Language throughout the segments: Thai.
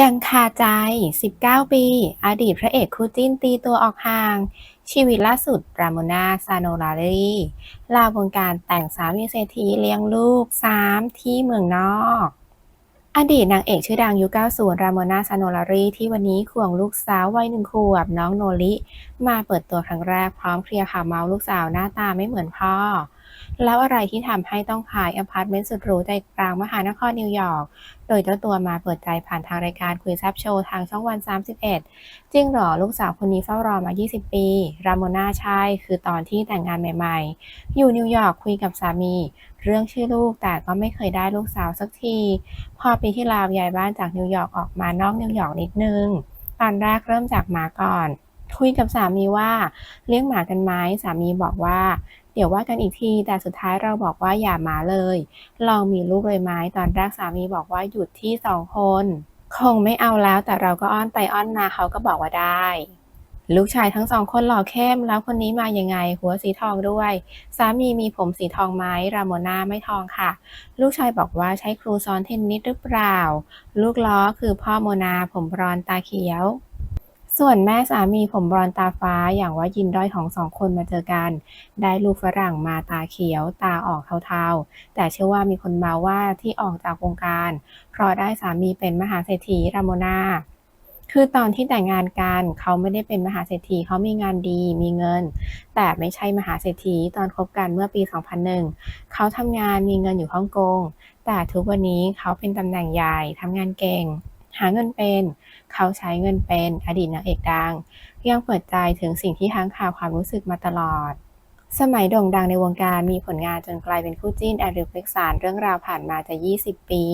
ยังคาใจ 19 ปี อดีตพระเอกคู่จิ้นตีตัวออกห่าง ชีวิตล่าสุดรามอนาซาโนรารีลาวงการแต่งสามีเศรษฐีเลี้ยงลูก 3 ที่เมืองนอก อดีตนางเอกชื่อดังยุค90รามอนาซาโนรารีที่วันนี้ควงลูกสาววัยหนึ่งขวบน้องโนริมาเปิดตัวครั้งแรกพร้อมเคลียร์ข่าวเมาส์ลูกสาวหน้าตาไม่เหมือนพ่อ แล้วอะไรที่ทำให้ต้องขายอพาร์ตเมนต์สุดหรูใจกลางมหานครนิวยอร์ก โดยเจ้าตัวมาเปิดใจผ่านทางรายการคุยแซบโชว์ทางช่องวัน 31 จริงหรอลูกสาวคนนี้เฝ้ารอมา 20 ปี รามนาใช่คือตอนที่แต่งงานใหม่ๆ อยู่นิวยอร์กคุยกับสามี เรื่องชื่อลูกแต่ก็ไม่เคยได้ลูกสาวสักที พอปีที่ล้วย้ายบ้านจากนิวยอร์กออกมานอกนิวยอร์กนิดนึง ตอนแรกเริ่มจากหมาก่อนคุยกับสามีว่าเลี้ยงหมากันไหมสามีบอกว่า เดี๋ยวว่ากันอีกทีแต่สุดท้ายเราบอกว่าอย่าหมาเลย ลองมีลูกเลยไหมตอนแรกสามีบอกว่าหยุดที่สองคน คงไม่เอาแล้วแต่เราก็อ้อนไปอ้อนมาเขาก็บอกว่าได้ ลูกชายทั้งสองคนหล่อเข้มแล้วคนนี้มายังไง หัวสีทองด้วย สามีมีผมสีทองไหมรามอนาไม่ทองค่ะ ลูกชายบอกว่าใช้ครูสอนเทนนิสหรือเปล่า ลูกล้อคือพ่อโมนาผมบรอนตาเขียว ส่วนแม่สามีผมบรอนตาฟ้าอย่างว่ายินด้อยของสองคนมาเจอกัน ได้ลูกฝรั่งมาตาเขียว ตาออกเทาๆ แต่เชื่อว่ามีคนมาว่าที่ออกจากวงการ เพราะได้สามีเป็นมหาเศรษฐีรามนาคือตอนที่แต่งงานกันเขาไม่ได้เป็นมหาเศรษฐีเขามีงานดีมีเงิน แต่ไม่ใช่มหาเศรษฐีตอนคบกันเมื่อปี 2001 เขาทำงานมีเงินอยู่ฮ่องกง แต่ทุกวันนี้เขาเป็นตำแหน่งใหญ่ทำงานเก่ง หาเงินเป็น เขาใช้เงินเป็นอดีตนางเอกดัง ยังเปิดใจถึงสิ่งที่ค้างคาความรู้สึกมาตลอด สมัยโด่งดังในวงการมีผลงานจนกลายเป็นคู่จิ้นแอนดริวเฟกซานเรื่องราวผ่านมาจะ 20 ปี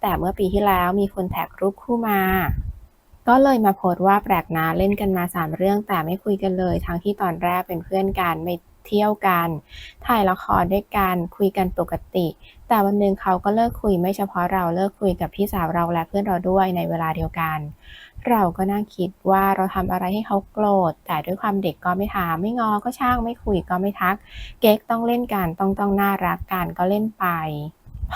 แต่เมื่อปีที่แล้วมีคนแท็กรูปคู่มาก็เลยมาโพสต์ว่าแปลกนะเล่นกันมา 3 เรื่องแต่ไม่คุยกันเลย ทั้งที่ตอนแรกเป็นเพื่อนกันไม่ เที่ยวกัน ถ่ายละครด้วยกันคุยกันปกติ แต่วันหนึ่งเขาก็เลิกคุยไม่เฉพาะเราเลิกคุยกับพี่สาวเราและเพื่อนเราด้วยในเวลาเดียวกัน เราก็นั่งคิดว่าเราทำอะไรให้เขาโกรธ แต่ด้วยความเด็กก็ไม่ถามไม่งอก็ช่างไม่คุยก็ไม่ทัก เก๊กต้องเล่นกันต้องต้องน่ารักกันก็เล่นไป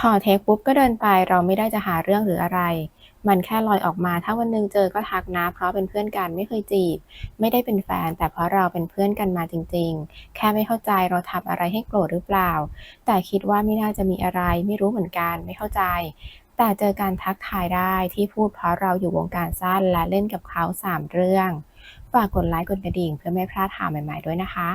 พอเทคปุ๊บก็เดินไปเราไม่ได้จะหาเรื่องหรืออะไร มันแค่ลอยออกมาถ้าวันหนึงเจอก็ทักนะ เพราะเป็นเพื่อนกันไม่เคยจีบ ไม่ได้เป็นแฟน แต่เพราะเราเป็นเพื่อนกันมาจริง ๆ แค่ไม่เข้าใจเราทำอะไรให้โกรธหรือเปล่า แต่คิดว่าไม่น่าจะมีอะไร ไม่รู้เหมือนกันไม่เข้าใจแต่เจอการทักทายได้ที่พูดเพราะเราอยู่วงการสั้นและเล่นกับเขา 3 เรื่อง ฝากกดไลค์กดกระดิ่งเพื่อไม่พลาดข่าวใหม่ ๆ ด้วยนะคะ